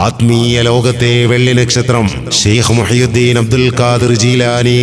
ആത്മീയ ലോകത്തെ വെള്ളി നക്ഷത്രം ഷെയ്ഖ് മുഹിയുദ്ദീൻ അബ്ദുൽ ഖാദിർ ജീലാനി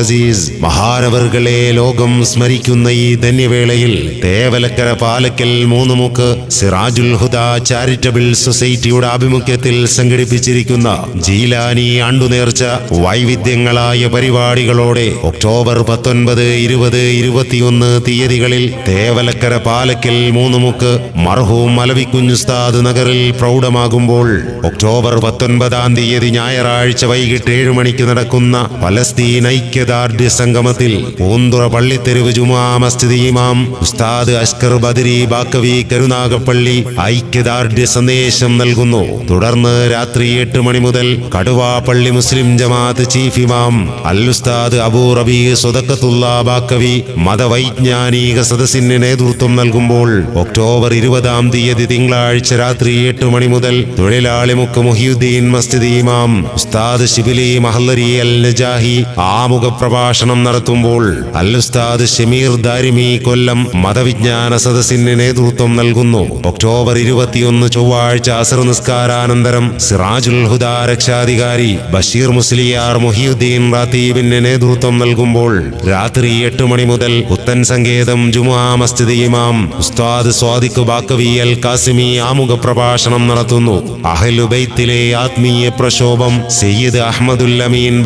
അസീസ്. മഹാനവർകളെ ലോകം സ്മരിക്കുന്ന ഈ ധന്യവേളയിൽ തേവലക്കര പാലക്കൽ മൂന്നുമുക്ക് സിറാജുൽ ഹുദ ചാരിറ്റബിൾ സൊസൈറ്റിയുടെ ആഭിമുഖ്യത്തിൽ സംഘടിപ്പിച്ചിരിക്കുന്ന ജീലാനി ആണ്ടുനേർച്ച വൈവിധ്യങ്ങളായ പരിപാടികളോടെ ഒക്ടോബർ പത്തൊൻപത് ഇരുപത് ഇരുപത്തിയൊന്ന് തീയതികളിൽ തേവലക്കര പാലക്കൽ മൂന്നുമുക്ക് മർഹൂം മലവിക്കുഞ്ഞുസ്താദ് നഗറിൽ പ്രൗഢമാകുമ്പോൾ ഒക്ടോബർ പത്തൊൻപതാം തീയതി ഞായറാഴ്ച വൈകിട്ട് ഏഴു മണിക്ക് നടക്കുന്ന ഫലസ്തീൻ ഐക്യദാർഢ്യ സംഗമത്തിൽ പൂന്തുറ പള്ളിത്തെരുവ് ജുമാ മസ്ജിദ് ഇമാം ഉസ്താദ് അഷ്കർ ബദരി ബാക്കവി കരുനാഗപ്പള്ളി ഐക്യദാർഢ്യ സന്ദേശം നൽകുന്നു. തുടർന്ന് രാത്രി എട്ട് മണി മുതൽ കടുവാ പള്ളി മുസ്ലിം ജമാഅത്ത് ചീഫ് ഇമാം അൽ ഉസ്താദ് അബൂ റബി സ്വതക്കത്തുള്ള ബാക്കവി മതവൈജ്ഞാനിക സദസ്സിന് നേതൃത്വം നൽകുമ്പോൾ ഒക്ടോബർ ഇരുപതാം തീയതി തിങ്കളാഴ്ച രാത്രി എട്ട് മണി മുതൽ തൊഴിലാളി മുക്ക് മുഹിയുദ്ദീൻ മസ്ജിദ് ഇമാം ഉസ്താദ് ഷിബിലി മഹല്ലരി അൽ നജാഹി ആമുഖ പ്രഭാഷണം നടത്തുമ്പോൾ അൽ ഉസ്താദ് ഷമീർ ദാരിമി കൊല്ലം മതവിജ്ഞാന സദസ്സിന് നേതൃത്വം നൽകുന്നു. ഒക്ടോബർ ഇരുപത്തിയൊന്ന് ചൊവ്വാഴ്ച അസർ നിസ്കാരാനന്തരം സിറാജുൽ ഹുദാ രക്ഷാധികാരി ബഷീർ മുസ്ലിയാർ മുഹിയുദ്ദീൻ റാത്തീബിന് നേതൃത്വം നൽകുമ്പോൾ രാത്രി എട്ട് മണി മുതൽ പുത്തൻ സങ്കേതം ജുമാ മസ്ജിദ് ഇമാം ഉസ്താദ് സ്വാദിഖ് ബാക്കവി അൽ കാസിമി ആമുഖ പ്രഭാഷണം നടത്തുന്നു. അഹലുബൈത്തിലെ ആത്മീയ പ്രക്ഷോഭം സയ്യിദ് അഹമ്മദുൽ അമീൻ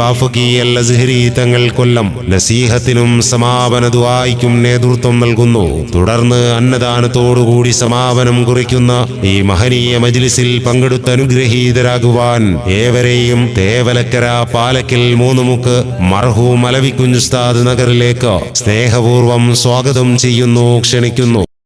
അൽ അസ്ഹരി തങ്ങൾ കൊല്ലം നസീഹത്തിനും സമാപന ദുആയ്ക്കും നേതൃത്വം നൽകുന്നു. തുടർന്ന് അന്നദാനത്തോടുകൂടി സമാപനം കുറിക്കുന്ന ഈ മഹനീയ മജ്ലിസിൽ പങ്കെടുത്തനുഗ്രഹീതരാകുവാൻ ഏവരെയും തേവലക്കര പാലക്കൽ മൂന്നുമുക്ക് മർഹൂം മലവിക്കുഞ്ഞുസ്താദ് നഗറിലേക്ക് സ്നേഹപൂർവം സ്വാഗതം ചെയ്യുന്നു ക്ഷണിക്കുന്നു.